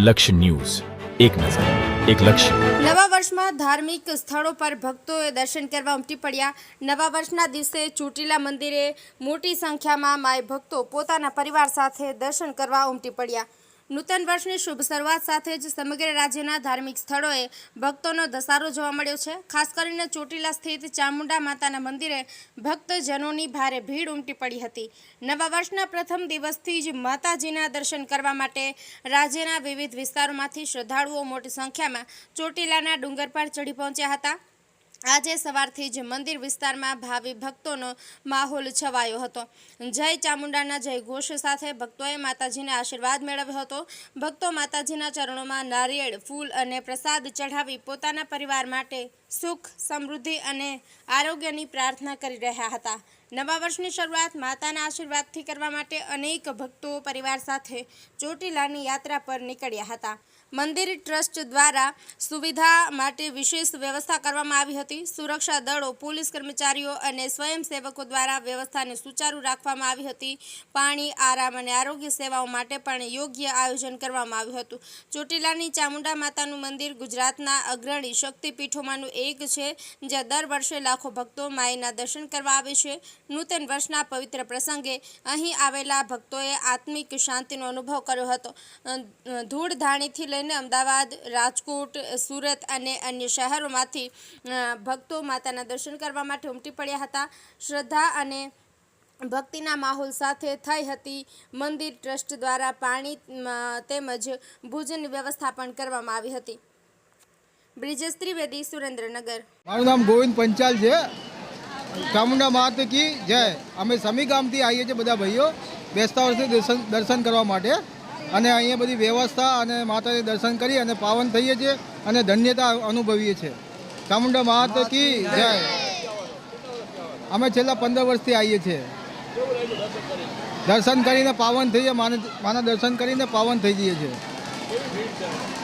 લક્ષ્ય ન્યૂઝ. એક નજર, એક લક્ષ્ય. નવા વર્ષમાં ધાર્મિક સ્થળો પર ભક્તોએ દર્શન કરવા ઉમટી પડ્યા. નવા વર્ષના દિવસે ચોટીલા મંદિરે મોટી સંખ્યામાં માય ભક્તો પોતાના પરિવાર સાથે દર્શન કરવા ઉમટી પડ્યા. નૂતન વર્ષની શુભ શરૂઆત સાથે જ સમગ્ર રાજ્યના ધાર્મિક સ્થળોએ ભક્તોનો ધસારો જોવા મળ્યો છે. ખાસ કરીને ચોટીલા સ્થિત ચામુંડા માતાના મંદિરે ભક્તજનોની ભારે ભીડ ઉમટી પડી હતી. નવા વર્ષના પ્રથમ દિવસથી જ માતાજીના દર્શન કરવા માટે રાજ્યના વિવિધ વિસ્તારોમાંથી શ્રદ્ધાળુઓ મોટી સંખ્યામાં ચોટીલાના ડુંગર પર ચડી પહોંચ્યા હતા. આજે સવારથી જ મંદિર વિસ્તારમાં ભાવિ ભક્તોનો માહોલ છવાયો હતો. જય ચામુંડાના જય ઘોષ સાથે ભક્તોએ માતાજીના આશીર્વાદ મેળવ્યો હતો. ભક્તો માતાજીના ચરણોમાં નારિયેળ, ફૂલ અને પ્રસાદ ચઢાવી પોતાના પરિવાર માટે સુખ, સમૃદ્ધિ અને આરોગ્યની પ્રાર્થના કરી રહ્યા હતા. નવા વર્ષની શરૂઆત માતાના આશીર્વાદથી કરવા માટે અનેક ભક્તો પરિવાર સાથે ચોટીલાની યાત્રા પર નીકળ્યા હતા. મંદિર ટ્રસ્ટ દ્વારા સુવિધા માટે વિશેષ વ્યવસ્થા કરવામાં આવી હતી. સુરક્ષા દળો, પોલીસ કર્મચારીઓ અને સ્વયંસેવકો દ્વારા વ્યવસ્થાને સુચારુ રાખવામાં આવી હતી. પાણી, આરામ અને આરોગ્ય સેવાઓ માટે પણ યોગ્ય આયોજન કરવામાં આવ્યું હતું. ચોટીલાની ચામુંડા માતાનું મંદિર ગુજરાતના અગ્રણી શક્તિપીઠોમાંનું એક છે, જ્યાં દર વર્ષે લાખો ભક્તો માયના દર્શન કરવા આવે છે. નૂતન વર્ષના પવિત્ર પ્રસંગે અહીં આવેલા ભક્તોએ આત્મિક શાંતિનો અનુભવ કર્યો હતો. ધૂળધાણીથી ધૂળ ધાણીથી લઈને અમદાવાદ, રાજકોટ, સુરત અને અન્ય શહેરોમાંથી ભક્તો માતાના દર્શન કરવા માટે ઉમટી પડ્યા હતા. શ્રદ્ધા અને ભક્તિના માહોલ સાથે થઈ હતી. મંદિર ટ્રસ્ટ દ્વારા પાણી તેમજ ભોજનની વ્યવસ્થા પણ કરવામાં આવી હતી. બ્રિજેશ ત્રિવેદી, સુરેન્દ્રનગર. મારું નામ ગોવિંદ પંચાલ છે. ચામુંડા માત કી જય. અમે સમી ગામથી આવીએ છીએ બધા ભાઈઓ. બેસતા વર્ષે દર્શન દર્શન કરવા માટે. અને અહીંયા બધી વ્યવસ્થા અને માતાજી દર્શન કરી અને પાવન થઈએ છીએ અને ધન્યતા અનુભવીએ છીએ. ચામુંડા માત કી જય. અમે છેલ્લા પંદર વર્ષથી આવીએ છીએ. દર્શન કરીને પાવન થઈએ માને માના દર્શન કરીને પાવન થઈ જઈએ છીએ.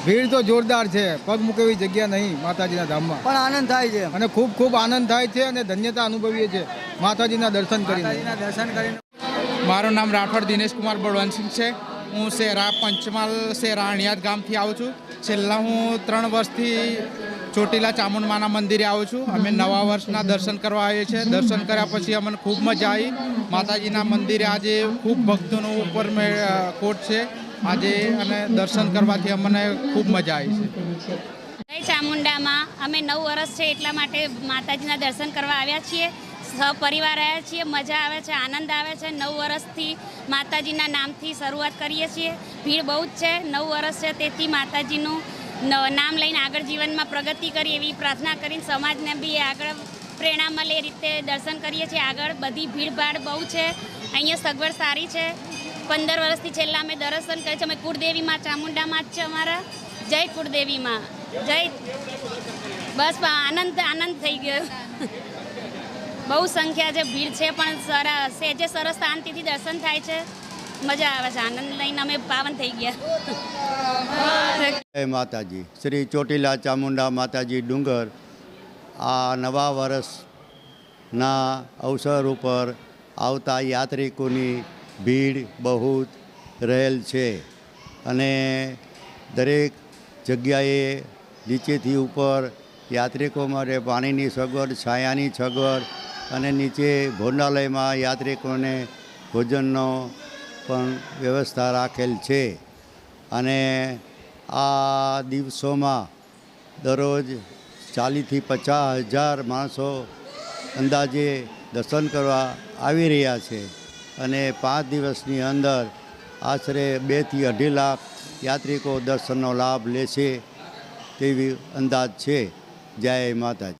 ભીડ તો જોરદાર છે પગ મૂકે એવી જગ્યા નહીં માતાજીના ધામમાં. પણ આનંદ થાય છે. અને ખૂબ ખૂબ આનંદ થાય છે અને ધન્યતા અનુભવીએ છીએ માતાજીના દર્શન કરીને. દર્શન કરીને. મારું નામ રાઠોડ દિનેશ કુમાર બળવંતસિંહ છે. હું શેરા પંચમહાલ શેરા અણિયાદ ગામથી આવું છું. છેલ્લા હું ત્રણ વર્ષથી ચોટીલા ચામુંડમાના મંદિરે આવું છું. અમે નવા વર્ષના દર્શન કરવા આવીએ છીએ. દર્શન કર્યા પછી અમને ખૂબ મજા આવી. માતાજીના મંદિરે આજે ખૂબ ભક્તોનો ઉપર કોટ છે. આજે અને દર્શન કરવાથી અમને ખૂબ મજા આવી છે. ચામુંડામાં. અમે નવ વર્ષ છે એટલા માટે માતાજીના દર્શન કરવા આવ્યા છીએ. સહપરિવાર આવ્યા છીએ, મજા આવે છે, આનંદ આવે છે. નવ વર્ષથી માતાજીના નામથી શરૂઆત કરીએ છીએ. ભીડ બહુ જ છે, નવ વર્ષ છે તેથી માતાજીનું નામ લઈને આગળ જીવનમાં પ્રગતિ કરી એવી પ્રાર્થના કરીને સમાજને બી આગળ પ્રેરણા મળે એ રીતે દર્શન કરીએ છીએ. આગળ બધી ભીડભાડ બહુ છે, અહીંયા સગવડ સારી છે. પંદર વર્ષથી છેલ્લા અમે દર્શન કરીએ છીએ. અમે કુળદેવીમાં, ચામુંડામાં જ છે અમારા. જય કુળદેવીમાં. જય. બસ, આનંદ આનંદ થઈ ગયો. બહુ સંખ્યા છે ભીડ છે પણ સરસ જે સરસ શાંતિથી દર્શન થાય છે, મજા આવે છે. આનંદ લઈને અમે પાવન થઈ ગયા. જય માતાજી. શ્રી ચોટીલા ચામુંડા માતાજી ડુંગર આ નવા વર્ષના અવસર ઉપર આવતા યાત્રિકોની ભીડ બહુ રહેલ છે અને દરેક જગ્યાએ નીચેથી ઉપર યાત્રિકો માટે પાણીની સગવડ, છાયાની સગવડ અને નીચે ભોજનાલયમાં યાત્રિકોને ભોજનનો પણ વ્યવસ્થા રાખેલ છે. અને આ દિવસોમાં દરરોજ ચાલીસથી પચાસ હજાર માણસો અંદાજે દર્શન કરવા આવી રહ્યા છે. અને પાંચ દિવસની અંદર આશરે બેથી અઢી લાખ યાત્રિકો દર્શનનો લાભ લેશે તેવી અંદાજ છે. જય માતાજી.